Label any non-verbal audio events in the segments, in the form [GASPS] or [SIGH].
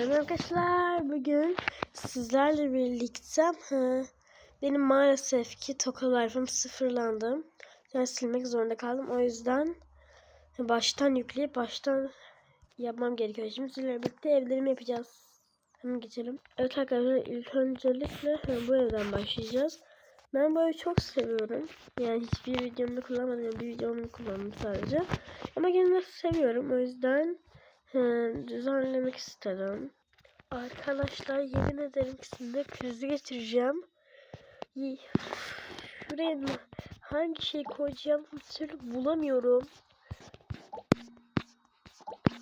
Selam arkadaşlar. Bugün sizlerle birlikte ha, benim maalesef ki Tokalarfım sıfırlandı. Yani silmek zorunda kaldım. O yüzden baştan yükleyip baştan yapmam gerekiyor. Şimdi sizlerle birlikte evlerimi yapacağız. Hemen geçelim. Evet arkadaşlar ilk öncelikle bu evden başlayacağız. Ben bu evi çok seviyorum. Yani hiçbir videomda kullanmadım. Bir videomda kullandım sadece. Ama de seviyorum. O yüzden Düzenlemek istedim. Arkadaşlar yemin ederim ki size krizi geçireceğim. Şuraya mı- hangi şey koyacağım türlü bulamıyorum.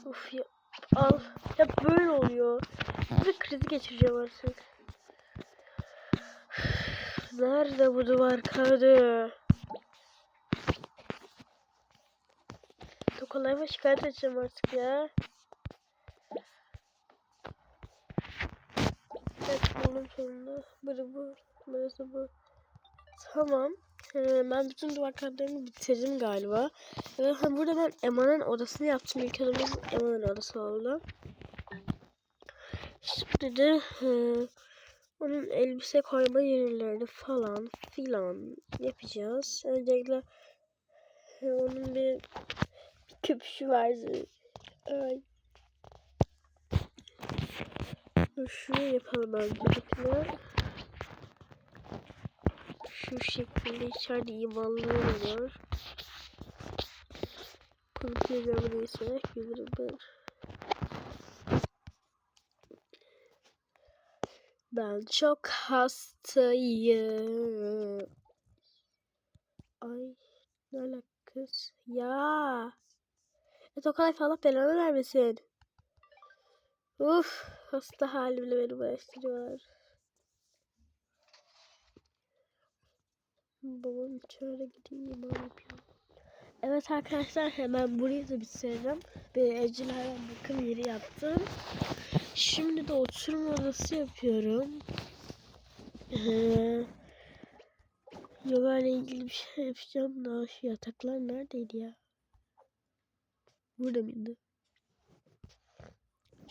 Of ya. Al. Hep böyle oluyor. Bir krizi geçireceğim artık. Nerede bu duvar kağıdı? Tokalayma şikayet edeceğim artık ya. Evet buldum sonunda. Biri bu. Burası bu. Tamam. Ee, ben bütün duvar kağıtlarını bitirdim galiba. Ha, burada ben Ema'nın odasını yaptım. İlk odamız Ema'nın odası oldu. Şimdi de e, onun elbise koyma yerlerini falan filan yapacağız. Öncelikle e, onun bir köpüşü vardı. Ay. Dur şunu yapalım öncelikle. Şu şekilde içeride imanlar oluyor. Kurtuya gömülü ise bilirim ben. Ben çok hastayım. Ay ne alakası ya. Evet o kadar falan belanı vermesin. Uf hasta halimle beni uğraştırıyorlar. Babam içeri gideyim yapıyor. Evet arkadaşlar hemen burayı da bitirdim. Bir evcil hayvan bakım yeri yaptım. Şimdi de oturma odası yapıyorum. Ee, yoga ile ilgili bir şey yapacağım da şu yataklar neredeydi ya? Burada mıydı?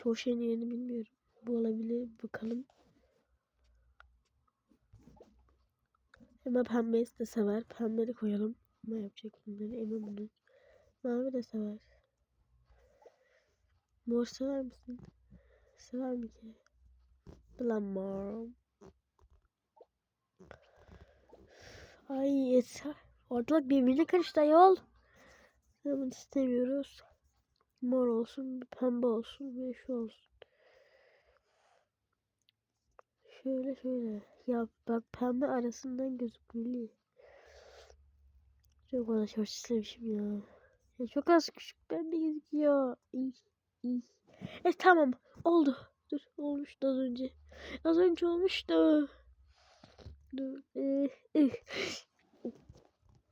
Çoğu şeyin yerini bilmiyorum. Bu olabilir. Bakalım. Ama pembeyi de sever. Pembe de koyalım. Ama yapacak bunları emin bunu. Mavi de sever. Mor sever misin? Sever mi ki? Ulan mor. Ay yeter. Ortalık birbirine karıştı yol. Bunu istemiyoruz. Mor olsun, pembe olsun ve şu olsun. Şöyle şöyle. Ya bak pembe arasından gözükmeli. Çok fazla şort istemişim ya. ya. Çok az küçük pembe gözüküyor. İyi, iyi. E tamam oldu. Dur olmuştu az önce. Az önce olmuştu. Dur. Eh, eh.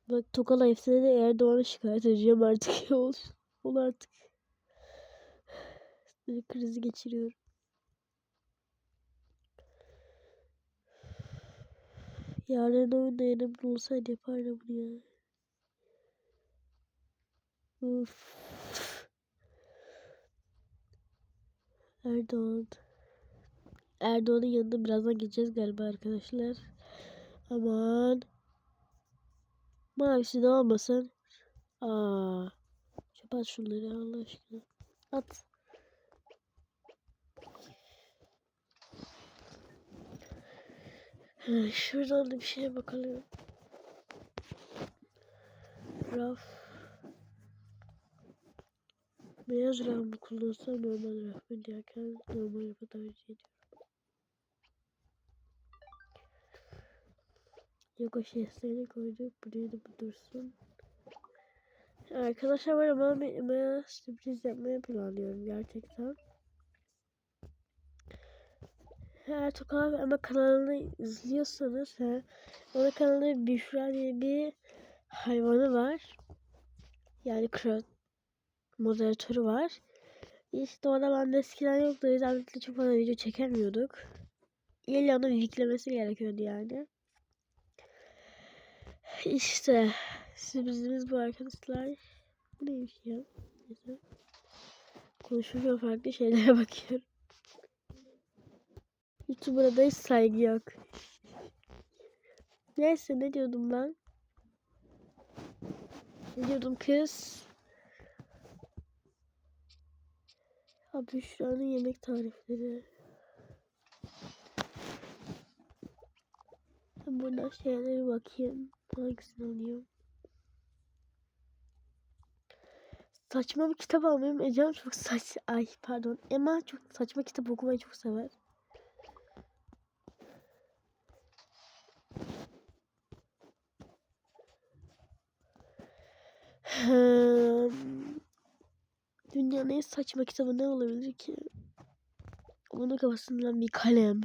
Bak Tokala efsane Erdoğan'a şikayet edeceğim artık. [LAUGHS] Ol, ol artık. Böyle krizi geçiriyorum. Yarın oyunda yanımda olsaydı yapardım bunu ya. Uf. Erdoğan. Erdoğan'ın yanında birazdan gideceğiz galiba arkadaşlar. Aman. Mavisi de olmasın. Aa. Çöp at şunları Allah aşkına. At. Şuradan da bir şeye bakalım. Raf. Beyaz raf mı kullansam normal raf mı derken normal rafı tercih ediyorum. Yoga şehirlerini koyduk. Buraya da bu dursun. Arkadaşlar var ama ben, sürpriz yapmayı planlıyorum gerçekten. Eğer Tokalar ama kanalını izliyorsanız he, onun kanalında Büşra diye bir hayvanı var. Yani kral moderatörü var. İşte orada ben de eskiden yoktu. Birlikte çok fazla video çekemiyorduk. İlla onun yüklemesi gerekiyordu yani. İşte sürprizimiz bu arkadaşlar. Bu neymiş ya? Neyse. Konuşurken farklı şeylere [LAUGHS] bakıyorum. YouTuber'a da hiç saygı yok. Neyse ne diyordum ben? Ne diyordum kız? Abi şu anın yemek tarifleri. Ben buradan şeylere bakayım. Hangisini alayım? Saçma bir kitap almayayım. Ecem çok saç... Ay pardon. Emma çok saçma kitap okumayı çok sever. Hmm. Dünyanın en saçma kitabı ne olabilir ki? Onun kafasından bir kalem.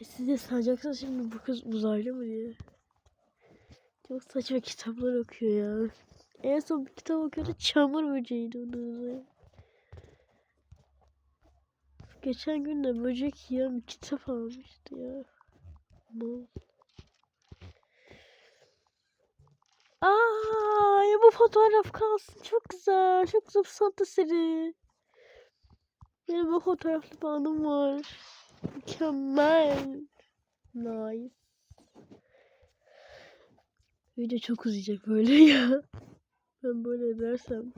E siz de sanacaksınız şimdi bu kız uzaylı mı diye. Çok saçma kitaplar okuyor ya. En son bir kitap okuyordu çamur böceğiydi onun. Geçen gün de böcek yiyen bir kitap almıştı ya. Bu. Aa, ya bu fotoğraf kalsın. Çok güzel. Çok güzel eseri. Benim bu fotoğraflı bir anım var. Mükemmel. Nice. Video çok uzayacak böyle [LAUGHS] ya. Ben böyle edersem.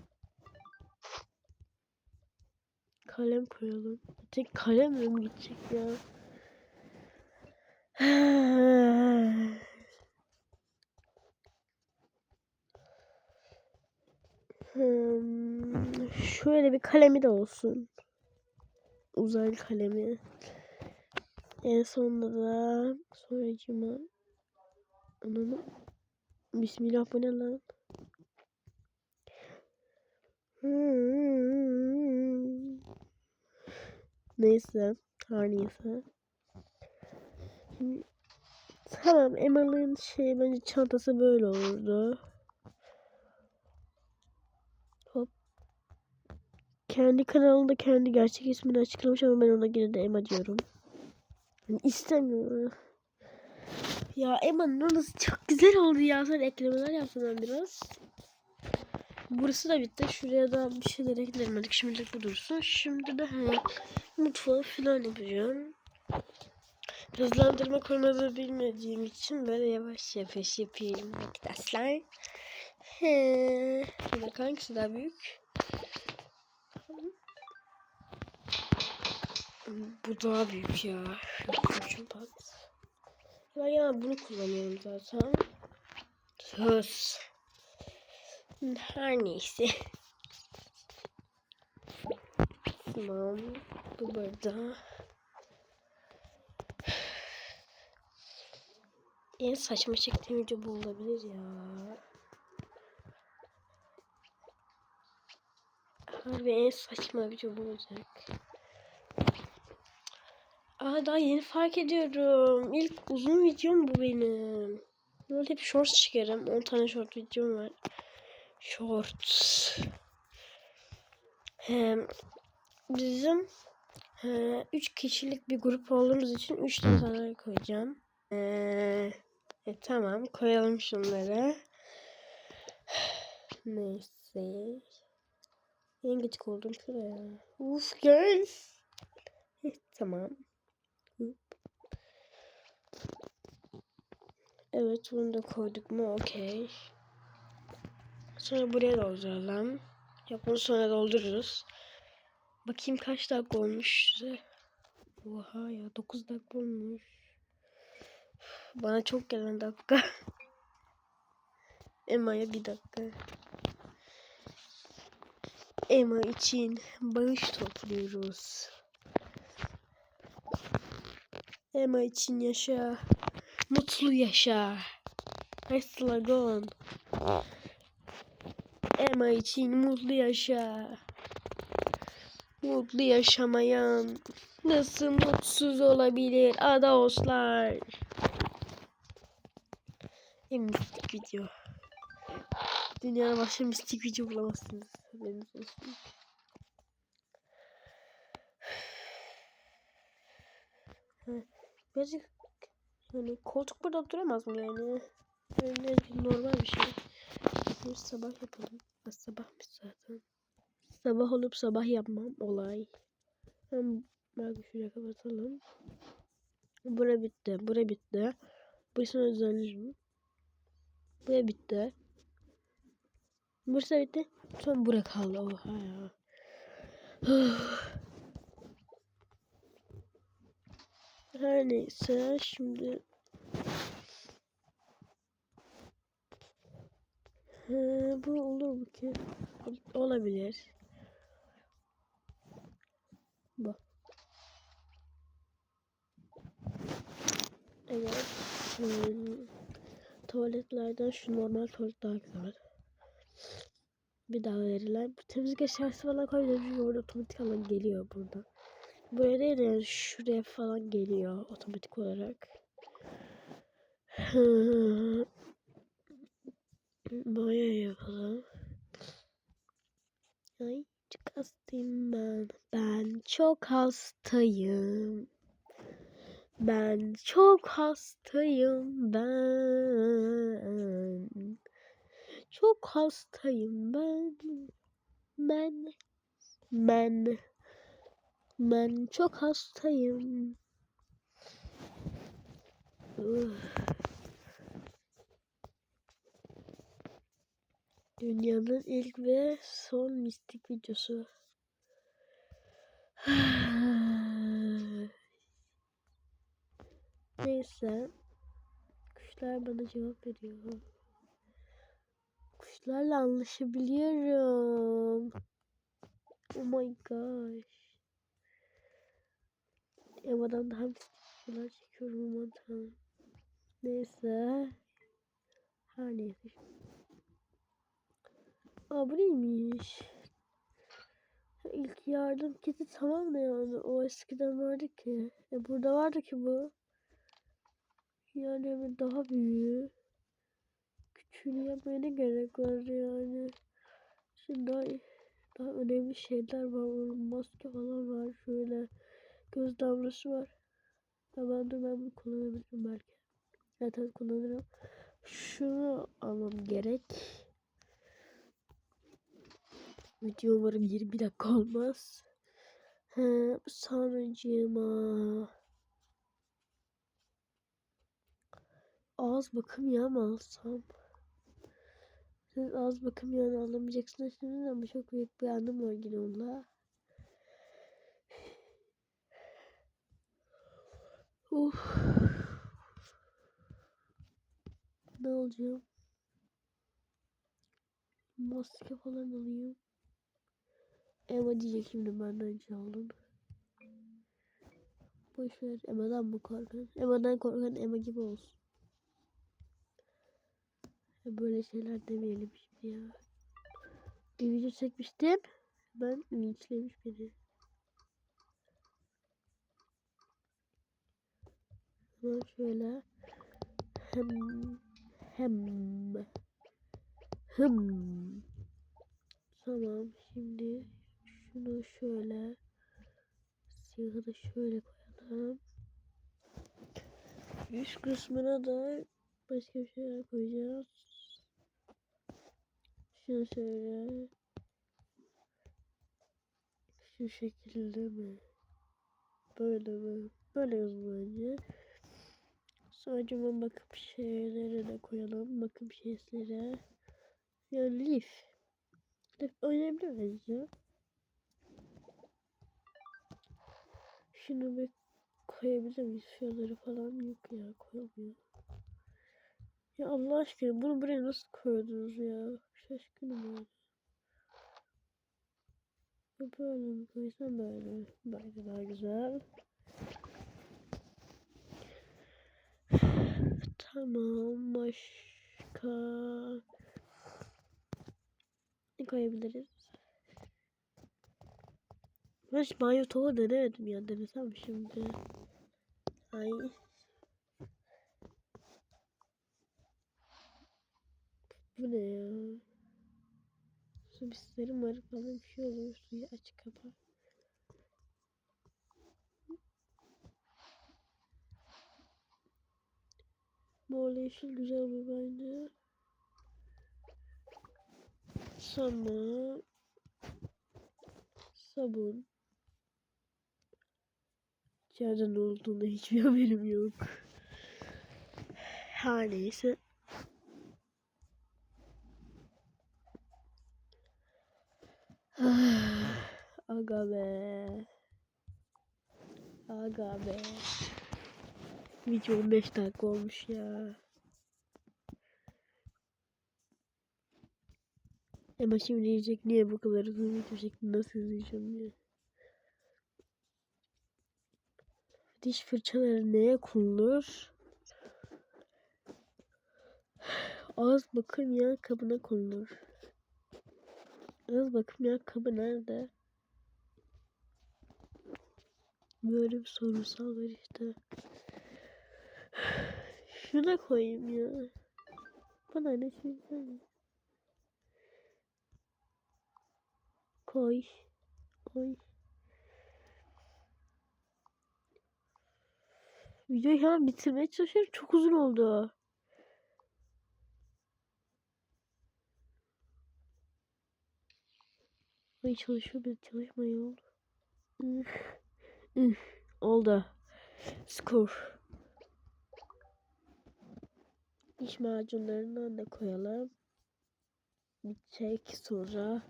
Kalem koyalım. Tek kalemle mi gidecek ya? [SIGHS] Hmm, şöyle bir kalemi de olsun. Uzay kalemi. En sonunda da sonracıma Ananı Bismillah bu ne lan? Hmm. Neyse. Her neyse. Tamam Emma'nın şey bence çantası böyle olurdu. Kendi kanalında kendi gerçek ismini açıklamış ama ben ona yine de Emma diyorum. Yani istemiyorum. Ya Emma'nın orası çok güzel oldu ya. Sen eklemeler yapsın biraz. Burası da bitti. Şuraya da bir şeyler eklemedik. Şimdilik bu dursun. Şimdi de he, mutfağı falan yapacağım. Hızlandırma konuları bilmediğim için böyle yavaş yavaş yapayım arkadaşlar. He. Hangisi daha büyük? Bu daha büyük ya. Kurşun pat. Ben genelde bunu kullanıyorum zaten. Söz. Her neyse. Tamam. Bu burada. En saçma çektiğim video bu olabilir ya. Harbi en saçma video bu olacak. Aa daha yeni fark ediyorum. İlk uzun videom bu benim. Böyle hep shorts çıkarım. 10 tane short videom var. Shorts. Hem bizim 3 kişilik bir grup olduğumuz için 3 tane koyacağım. Ee, e, tamam koyalım şunları. [SIGHS] Neyse. En gıcık oldum şuraya. Uf gel. tamam. Evet bunu da koyduk mu okey. Sonra buraya dolduralım. Ya bunu sonra doldururuz. Bakayım kaç dakika olmuş. Oha ya 9 dakika olmuş. Bana çok gelen dakika. [LAUGHS] Emma'ya bir dakika. Emma için bağış topluyoruz. Emma için yaşa. Mutlu yaşa. Hay slogan. Emma için mutlu yaşa. Mutlu yaşamayan nasıl mutsuz olabilir adamlar? En mistik video. Dünyada başka mistik video bulamazsınız. Haberiniz olsun. Birazcık yani koltuk burada duramaz mı yani? Öyle normal bir şey. Şimdi sabah yapalım. Ha, sabahmış zaten. sabah olup sabah yapmam olay. Hem bak şuraya kapatalım. Bura bitti. Bura bitti. Burasını özellerim. Bura bitti. Burası bitti. Son bura kaldı. Oha ya. Her neyse şimdi He, bu olur mu ki? Olabilir. Bu. Evet. Hmm. Tuvaletlerden şu normal tuvalet daha güzel. Bir daha verilen. Temizlik eşyası falan. Çünkü orada otomatik alan geliyor burada. Buraya değil de yani şuraya falan geliyor otomatik olarak. Boya yapalım. Ay çok hastayım ben. Ben çok hastayım. Ben çok hastayım ben. Çok hastayım ben. Ben. Ben. Ben çok hastayım. Dünyanın ilk ve son mistik videosu. Neyse. Kuşlar bana cevap veriyor. Kuşlarla anlaşabiliyorum. Oh my gosh. Evadan daha şeyler çekiyorum aman tanrım. Neyse. Her neyse. Aa? İlk yardım kiti tamam da yani o eskiden vardı ki. E burada vardı ki bu. Yani daha büyüğü. Küçüğünü yapmaya ne gerek var yani. Şimdi daha, daha önemli şeyler var. Maske falan var. Şöyle göz damlası var. Tamam dur ben bunu kullanabilirim belki. Zaten kullanırım. Şunu almam gerek. Video umarım 20 dakika olmaz. He, sonracığıma. Ağız bakım yağı mı alsam? Siz ağız bakım yağını alamayacaksınız şimdi ama çok büyük bir anım var yine onunla. Uf. Ne olacağım? Maske falan alayım. Emma diyecek şimdi benden çaldın. Boşver Emma'dan mı korkan? Emma'dan korkan Emma gibi olsun. Böyle şeyler demeyelim şimdi ya. Bir video çekmiştim. Ben linçlemiş beni. Hemen şöyle. Hem hem hım. Tamam şimdi şunu şöyle siyahı da şöyle koyalım. Üst kısmına da başka bir şeyler koyacağız. Şunu şöyle şu şekilde mi? Böyle mi? Böyle yazın. Sonra bakım şeylere de koyalım. Bakım şeylere. Yani lif. Lif miyiz ya? Şunu bir koyabilir miyiz? Şuraları falan yok ya. Koyamıyor. Ya Allah aşkına bunu buraya nasıl koydunuz ya? Şaşkınım ya. Ya böyle mi koysam böyle. Böyle daha güzel. Tamam başka ne koyabiliriz? Ben hiç banyo tohu denemedim ya denesem şimdi. Ay. Bu ne ya? Su bislerim var falan bir şey oluyor. Suyu aç kapa. Mor yeşil güzel olur bence. Tamam. sabun. İçeride ne olduğunu hiçbir [LAUGHS] haberim yok. Her neyse. [SIGHS] Aga be. Aga be. Video 15 dakika olmuş ya. Ama şimdi diyecek niye bu kadar uzun video çekti nasıl izleyeceğim diye. Diş fırçaları neye konulur? Ağız bakım yağ kabına konulur. Ağız bakım yağ kabı nerede? Böyle bir sorusal var işte. Şuna koyayım ya. Bana ne şey. Koy. Koy. Videoyu hemen bitirmeye çalışıyorum. Çok uzun oldu. Ay çalışıyor bir çalışmıyor. Üf. Oldu. Skor. Diş macunlarından da koyalım. Bitecek sonra.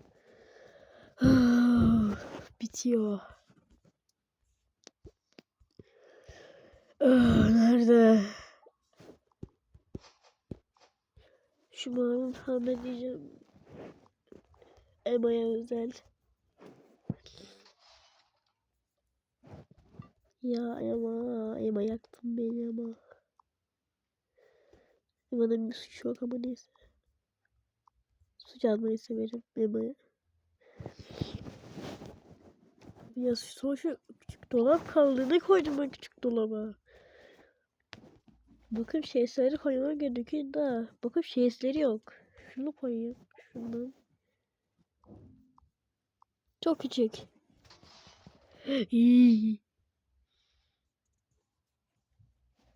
[SIGHS] Bitiyor. Ah, Nerede? Şu mavi hemen diyeceğim. Emma'ya özel. Ya Emma, Emma yaktın beni ama. Emma'nın bir suçu yok ama neyse. Suç almayı severim Emma'ya. Ya şu küçük dolap kaldı. Ne koydum ben küçük dolaba? Bakın şeysleri koymam gerekiyor da. Bakın şeysleri yok. Şunu koyayım. Şunu. Çok küçük. [GASPS]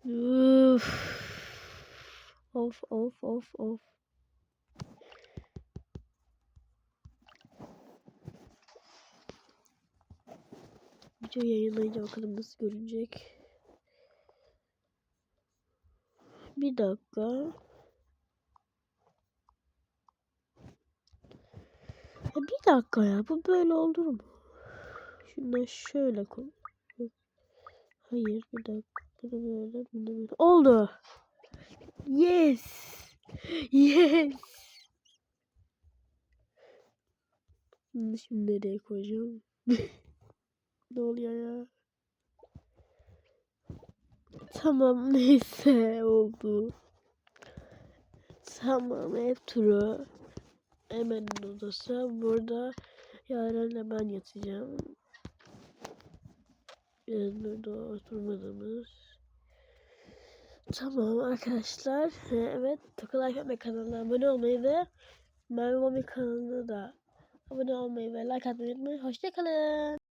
Uf. Of of of of. Video yayınlayınca bakalım nasıl görünecek. Bir dakika. Ya bir dakika ya bu böyle olur mu? Şundan şöyle koy. Hayır bir dakika. Bunu böyle bunu böyle. Oldu. Yes. Yes. Şimdi nereye koyacağım? [LAUGHS] ne oluyor ya? Tamam [LAUGHS] neyse oldu. Tamam ev turu. Emel'in odası. Burada Yaren'le ben yatacağım. Yani burada oturmadığımız. Tamam arkadaşlar. Evet Tokalar Köpek kanalına abone olmayı ve Merve Mami kanalına da abone olmayı ve like atmayı unutmayın. Hoşçakalın.